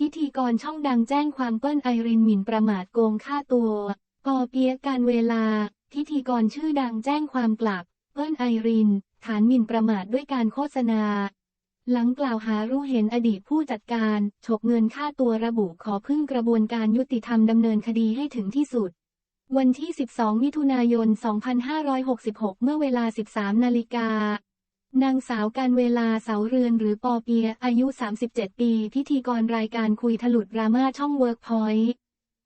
พิธีกรช่องดังแจ้งความเปิ้ลไอรินหมิ่นประมาทโกงค่าตัวปอเปียกการเวลา พิธีกรชื่อดังแจ้งความกลับ เปิ้ลไอริน ฐานหมิ่นประมาทด้วยการโฆษณา หลังกล่าวหารู้เห็นอดีตผู้จัดการ ฉกเงินค่าตัวระบุขอพึ่งกระบวนการยุติธรรมดำเนินคดีให้ถึงที่สุด วันที่ 12 มิถุนายน 2566 เมื่อเวลา 13 นาฬิกา นางสาวการเวลาเสาเรือนหรือปอเปีย อายุ 37 ปี พิธีกรรายการคุยถลุดดราม่าช่องเวิร์กพอยต์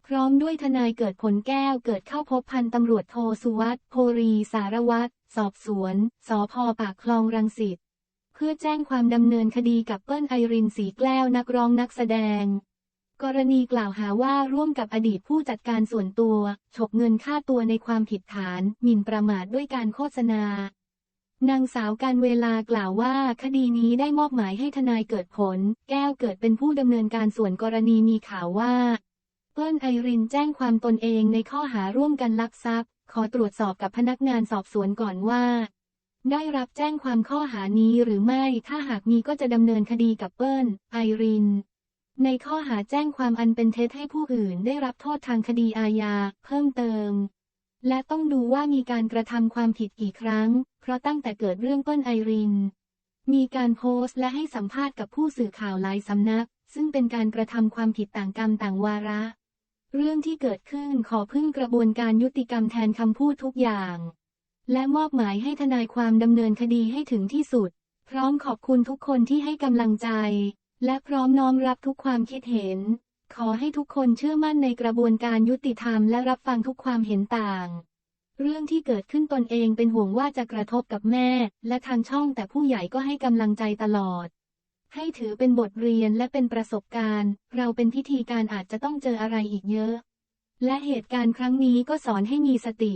พร้อมด้วยทนายเกิดผลแก้วเกิดเข้าพบพันตำรวจโทสุวัตโพรีสารวัตรสอบสวน สพปากคลองรังสิตเพื่อแจ้งความดำเนินคดีกับเปิ้ลไอรินสีแก้วนักร้องนักแสดง กรณีกล่าวหาว่าร่วมกับอดีตผู้จัดการส่วนตัว ฉกเงินค่าตัวในความผิดฐาน หมิ่นประมาทด้วยการโฆษณา นางสาวการเวลากล่าวว่าคดีนี้ได้มอบหมายให้ทนายเกิดผล แก้วเกิดเป็นผู้ดำเนินการส่วนกรณีมีข่าวว่า เปิ้ลไอรินแจ้งความตนเองในข้อหาร่วมกันลักทรัพย์ ขอตรวจสอบกับพนักงานสอบสวนก่อนว่า ได้รับแจ้งความข้อหานี้หรือไม่ถ้าหากมีก็จะดำเนินคดีกับเปิ้ลไอริน ในข้อหาแจ้งความอันเป็นเท็จให้ผู้อื่นได้รับโทษทางคดีอาญาเพิ่มเติม และต้องดูว่ามีการกระทำความผิดกี่ครั้ง เพราะตั้งแต่เกิดเรื่องเปิ้ลไอริน มีการโพสต์และให้สัมภาษณ์กับผู้สื่อข่าวหลายสำนัก ซึ่งเป็นการกระทำความผิดต่างกรรมต่างวาระ เรื่องที่เกิดขึ้นขอพึ่งกระบวนการยุติกรรมแทนคำพูดทุกอย่าง และมอบหมายให้ทนายความดำเนินคดีให้ถึงที่สุด พร้อมขอบคุณทุกคนที่ให้กำลังใจ และพร้อมน้อมรับทุกความคิดเห็น ขอให้ทุกคนเชื่อมั่นในกระบวนการยุติธรรมและรับฟังทุกความเห็นต่าง เรื่องที่เกิดขึ้นตนเองเป็นห่วงว่าจะกระทบกับแม่ และทางช่องแต่ผู้ใหญ่ก็ให้กำลังใจตลอด ให้ถือเป็นบทเรียนและเป็นประสบการณ์ เราเป็นพิธีการอาจจะต้องเจออะไรอีกเยอะ และเหตุการณ์ครั้งนี้ก็สอนให้มีสติ